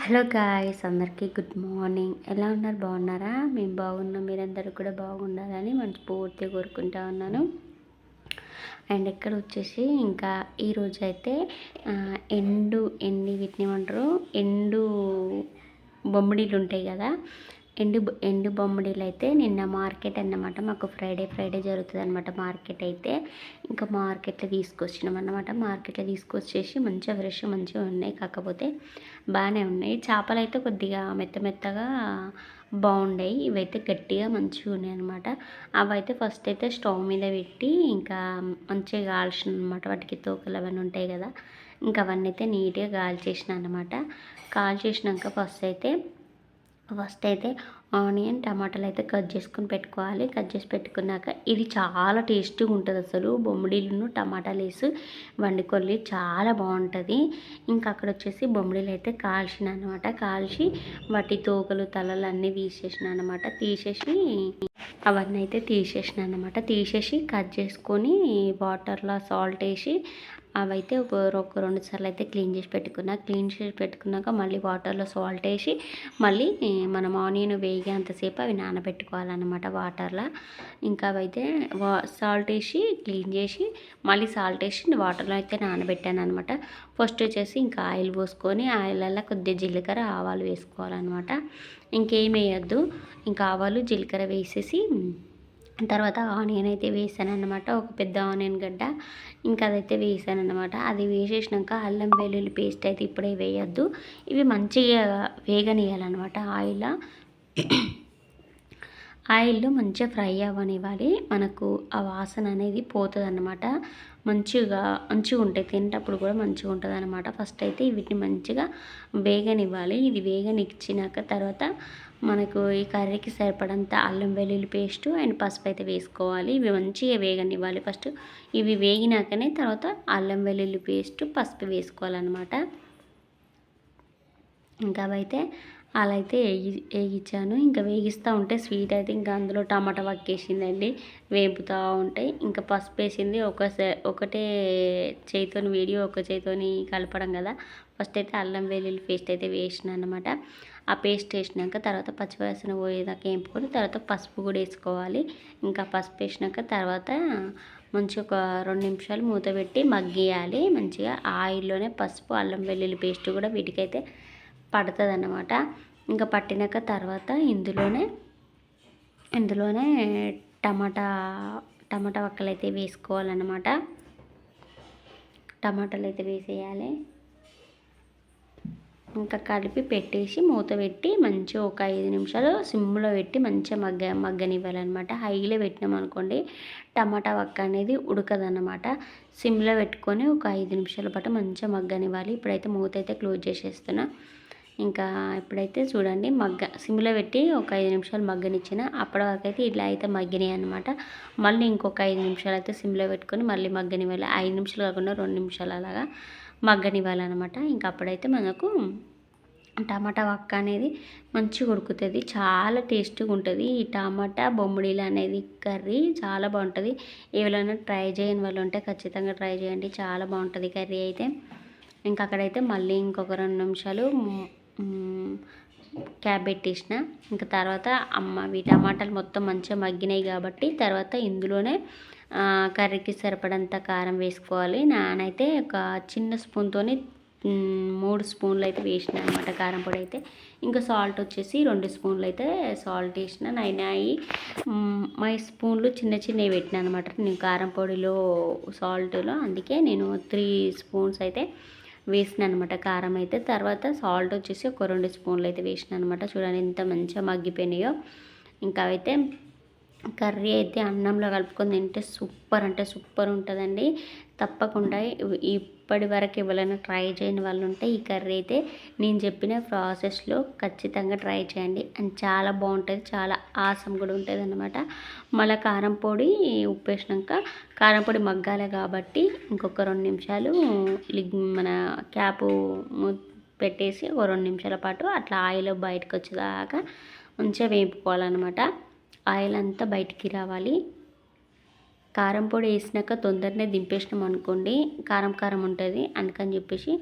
Hello guys అందరికీ good morning. ఎలా ఉన్నారు? బాగున్నారా? మేము బాగున్నాం. మీరందరూ కూడా బాగుండాలని మనస్ఫూర్తిగా కోరుకుంటా ఉన్నాను. అండ్ ఇక్కడ వచ్చేసి ఇంకా ఈరోజు అయితే ఎండు ఎన్ని వీటిని ఏమంటారు? ఎండు బొమ్మిడీలు ఉంటాయి కదా? ఎండు బొ- ఎండు బొమ్మడీలు అయితే నిన్న మార్కెట్ అన్నమాట. మాకు ఫ్రైడే ఫ్రైడే జరుగుతుంది అనమాట మార్కెట్ అయితే. ఇంకా మార్కెట్లో తీసుకొచ్చినాం అన్నమాట. మార్కెట్లో తీసుకొచ్చేసి మంచిగా ఫ్రెష్ మంచిగా ఉన్నాయి. కాకపోతే బాగానే ఉన్నాయి. చేపలు అయితే కొద్దిగా మెత్త మెత్తగా బాగున్నాయి ఇవైతే గట్టిగా మంచిగా ఉన్నాయి అనమాట అవైతే ఫస్ట్ అయితే స్టవ్ మీద పెట్టి ఇంకా మంచిగా కాల్చిన అనమాట వాటికి తోకలు అవన్నీ ఉంటాయి కదా. ఇంకా అవన్నీ అయితే నీట్గా కాల్చేసిన అనమాట కాల్చేసినాక ఫస్ట్ అయితే ఫస్ట్ అయితే ఆనియన్ టమాటాలు అయితే కట్ చేసుకుని పెట్టుకోవాలి. కట్ చేసి పెట్టుకున్నాక ఇది చాలా టేస్టీగా ఉంటుంది అసలు. బొమ్మిడీలను టమాటాలు వేసి వండుకొల్లి చాలా బాగుంటుంది. ఇంకా అక్కడ వచ్చేసి బొమ్మిడీలు అయితే కాల్చిన అనమాట. కాల్చి వాటి తోకలు తలలు అన్నీ తీసేసిన అనమాట. తీసేసి అవన్నీ అయితే తీసేసిన అనమాట తీసేసి కట్ చేసుకొని వాటర్లో సాల్ట్ వేసి అవైతే ఒక రెండు సార్లు అయితే క్లీన్ చేసి పెట్టుకున్నా. క్లీన్ చేసి పెట్టుకున్నాక మళ్ళీ వాటర్లో సాల్ట్ వేసి మళ్ళీ మనం ఆనియన్ వేగేంతసేపు అవి నానబెట్టుకోవాలన్నమాట వాటర్లో. ఇంకా అవైతే వా సాల్ట్ వేసి క్లీన్ చేసి మళ్ళీ సాల్ట్ వేసి వాటర్లో అయితే నానబెట్టాను అనమాట ఫస్ట్ వచ్చేసి ఇంకా ఆయిల్ పోసుకొని ఆయిల్లో కొద్దిగా జీలకర్ర ఆవాలు వేసుకోవాలన్నమాట. ఇంకేం వేయద్దు. ఇంకా ఆవాలు జీలకర్ర వేసేసి తర్వాత ఆనియన్ అయితే వేసాను అనమాట ఒక పెద్ద ఆనియన్ గడ్డ ఇంకా అదైతే వేసాను అనమాట అది వేసేసినాక అల్లం వెల్లుల్లి పేస్ట్ అయితే ఇప్పుడే వేయద్దు. ఇవి మంచిగా వేగనియాలన్నమాట ఆయిల్ ఆయిల్లో మంచిగా ఫ్రై అవ్వనివ్వాలి. మనకు ఆ వాసన అనేది పోతుంది అనమాట మంచిగా మంచిగా ఉంటాయి. తినేటప్పుడు కూడా మంచిగా ఉంటుంది అనమాట ఫస్ట్ అయితే వీటిని మంచిగా వేగనివ్వాలి. ఇది వేగనిచ్చినాక తర్వాత మనకు ఈ కర్రీకి సరిపడంత అల్లం వెల్లుల్లి పేస్ట్ అండ్ పసుపు అయితే వేసుకోవాలి. ఇవి మంచిగా వేగనివ్వాలి. ఫస్ట్ ఇవి వేగినాకనే తర్వాత అల్లం వెల్లుల్లి పేస్ట్ పసుపు వేసుకోవాలన్నమాట. ఇంకా అవైతే అలా అయితే వేగి వేగించాను ఇంకా వేగిస్తూ ఉంటే స్వీట్ అయితే ఇంకా అందులో టమాటా వక్కేసిందండి. వేపుతూ ఉంటాయి ఇంకా పసుపు వేసింది. ఒక ఒకటే చేతితోని వీడియో ఒక చేతితోని కలపడం కదా. ఫస్ట్ అయితే అల్లం వెల్లుల్లి పేస్ట్ అయితే వేసిన అనమాట ఆ పేస్ట్ వేసినాక తర్వాత పచ్చివాసన పోయేదాకా వేపుకొని తర్వాత పసుపు కూడా వేసుకోవాలి. ఇంకా పసుపు వేసినాక తర్వాత మంచిగా ఒక రెండు నిమిషాలు మూత పెట్టి మగ్గియాలి. మంచిగా ఆయిల్లోనే పసుపు అల్లం వెల్లుల్లి పేస్ట్ కూడా వీటికైతే పడుతుంది అన్నమాట ఇంకా పట్టినాక తర్వాత ఇందులోనే ఇందులోనే టమాటా టమాటా వక్కలు అయితే వేసుకోవాలన్నమాట. టమాటాలు అయితే వేసేయాలి. ఇంకా కలిపి పెట్టేసి మూత పెట్టి మంచిగా ఒక ఐదు నిమిషాలు సిమ్లో పెట్టి మంచిగా మగ్గ మగ్గనివ్వాలన్నమాట. హైలో పెట్టినాం అనుకోండి టమాటా వక్క అనేది ఉడకదన్నమాట. సిమ్లో పెట్టుకొని ఒక ఐదు నిమిషాల పాటు మంచిగా మగ్గనివ్వాలి. ఇప్పుడైతే మూత అయితే క్లోజ్ చేసేస్తున్నా. ఇంకా ఇప్పుడైతే చూడండి మగ్గ సిమ్లో పెట్టి ఒక ఐదు నిమిషాలు మగ్గనిచ్చిన. అప్పటి వరకు అయితే ఇట్లా అయితే మగ్గినాయి అనమాట మళ్ళీ ఇంకొక ఐదు నిమిషాలు అయితే సిమ్లో పెట్టుకొని మళ్ళీ మగ్గనివ్వాలి. ఐదు నిమిషాలు కాకుండా రెండు నిమిషాలు అలాగా మగ్గనివ్వాలన్నమాట. ఇంకా అప్పుడైతే మనకు టమాటా వక్క అనేది మంచిగా ఉడుకుతుంది. చాలా టేస్టీగా ఉంటుంది. ఈ టమాటా బొమ్మిడీలు అనేది కర్రీ చాలా బాగుంటుంది. ఎవరైనా ట్రై చేయని వాళ్ళు ఉంటే ఖచ్చితంగా ట్రై చేయండి. చాలా బాగుంటుంది కర్రీ అయితే. ఇంకా అక్కడైతే మళ్ళీ ఇంకొక రెండు నిమిషాలు క్యాప్ పెట్టేసిన. ఇంకా తర్వాత అమ్మ ఈ టమాటాలు మొత్తం మంచిగా మగ్గినాయి కాబట్టి తర్వాత ఇందులోనే కర్రీకి సరిపడంత కారం వేసుకోవాలి. నానైతే ఒక చిన్న స్పూన్తోని మూడు స్పూన్లు అయితే వేసిన అనమాట కారం పొడి అయితే. ఇంకా సాల్ట్ వచ్చేసి రెండు స్పూన్లు అయితే సాల్ట్ వేసిన. నైన్ మై స్పూన్లు చిన్న చిన్నవి పెట్టిన అనమాట నేను కారం పొడిలో సాల్ట్లో అందుకే నేను త్రీ స్పూన్స్ అయితే వేసిన అనమాట కారం అయితే తర్వాత సాల్ట్ వచ్చేసి ఒక రెండు స్పూన్లు అయితే వేసిన అనమాట చూడండి ఎంత మంచిగా మగ్గిపోయినాయో. ఇంకా అయితే కర్రీ అయితే అన్నంలో కలుపుకొని తింటే సూపర్ అంటే సూపర్ ఉంటుందండి. తప్పకుండా ఈ ఇప్పటి వరకు ఎవరైనా ట్రై చేయని వాళ్ళు ఉంటే ఈ కర్రీ అయితే నేను చెప్పిన ప్రాసెస్లో ఖచ్చితంగా ట్రై చేయండి. అండ్ చాలా బాగుంటుంది చాలా ఆసం కూడా ఉంటుంది అనమాట మళ్ళీ కారం పొడి ఉప్పు వేసినాక కారం పొడి మగ్గాలి కాబట్టి ఇంకొక రెండు నిమిషాలు లిగ్ మన క్యాపు పెట్టేసి ఒక రెండు నిమిషాల పాటు అట్లా ఆయిల్ బయటకు వచ్చేదాకా మంచిగా వేపుకోవాలన్నమాట. ఆయిల్ అంతా బయటికి రావాలి. కారం పొడి వేసినాక తొందరనే దింపేసినాం అనుకోండి కారం కారం ఉంటుంది అందుకని చెప్పేసి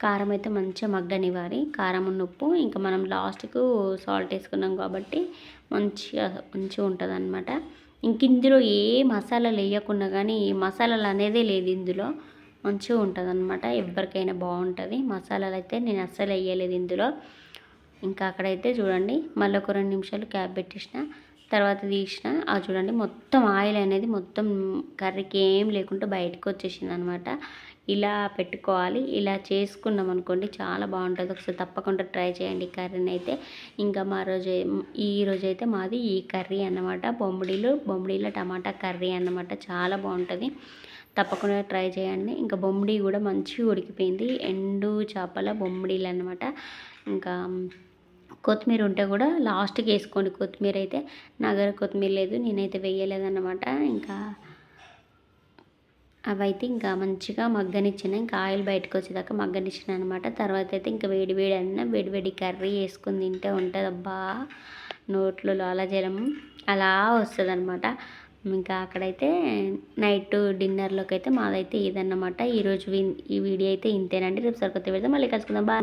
కారం అయితే మంచిగా మగ్గనివ్వాలి. కారం ఉప్పు ఇంకా మనం లాస్ట్కు సాల్ట్ వేసుకున్నాం కాబట్టి మంచిగా మంచిగా ఉంటుంది అనమాట ఇంక ఇందులో ఏ మసాలాలు వేయకుండా కానీ ఏ మసాలాలు అనేదే లేదు ఇందులో. మంచిగా ఉంటుంది అనమాట ఎవరికైనా బాగుంటుంది. మసాలాలు అయితే నేను అస్సలు వేయలేదు ఇందులో. ఇంకా అక్కడైతే చూడండి మళ్ళీ ఒక రెండు నిమిషాలు క్యాప్ పెట్టేసిన. తర్వాత తీసిన ఆ చూడండి మొత్తం ఆయిల్ అనేది మొత్తం కర్రీకి ఏం లేకుండా బయటకు వచ్చేసింది అనమాట ఇలా పెట్టుకోవాలి ఇలా చేసుకున్నాం అనుకోండి చాలా బాగుంటుంది. ఒకసారి తప్పకుండా ట్రై చేయండి ఈ కర్రీని అయితే. ఇంకా మా రోజు ఈ రోజు అయితే మాది ఈ కర్రీ అన్నమాట. బొమ్మడీలు బొమ్మిడిల టమాటా కర్రీ అన్నమాట. చాలా బాగుంటుంది. తప్పకుండా ట్రై చేయండి. ఇంకా బొమ్మిడి కూడా మంచిగా ఉడికిపోయింది. ఎండు చేపల బొమ్మిడిలు అనమాట ఇంకా కొత్తిమీర ఉంటే కూడా లాస్ట్కి వేసుకోండి. కొత్తిమీర అయితే నా దగ్గర కొత్తిమీర లేదు నేనైతే వేయలేదన్నమాట. ఇంకా అవైతే ఇంకా మంచిగా మగ్గనిచ్చిన. ఇంకా ఆయిల్ బయటకు వచ్చేదాకా మగ్గనిచ్చిన అనమాట తర్వాత అయితే ఇంకా వేడి వేడి అన్న వేడి వేడి కర్రీ వేసుకుని తింటే ఉంటుంది అబ్బా. నోట్లో లాలజలం అలా వస్తుంది అనమాట ఇంకా అక్కడైతే నైట్ డిన్నర్లోకి అయితే మాదైతే ఇదన్నమాట. ఈరోజు ఈ వీడియో అయితే ఇంతేనండి. రేపు సరికొత్త పెడితే మళ్ళీ కలుసుకుందాం. బాగా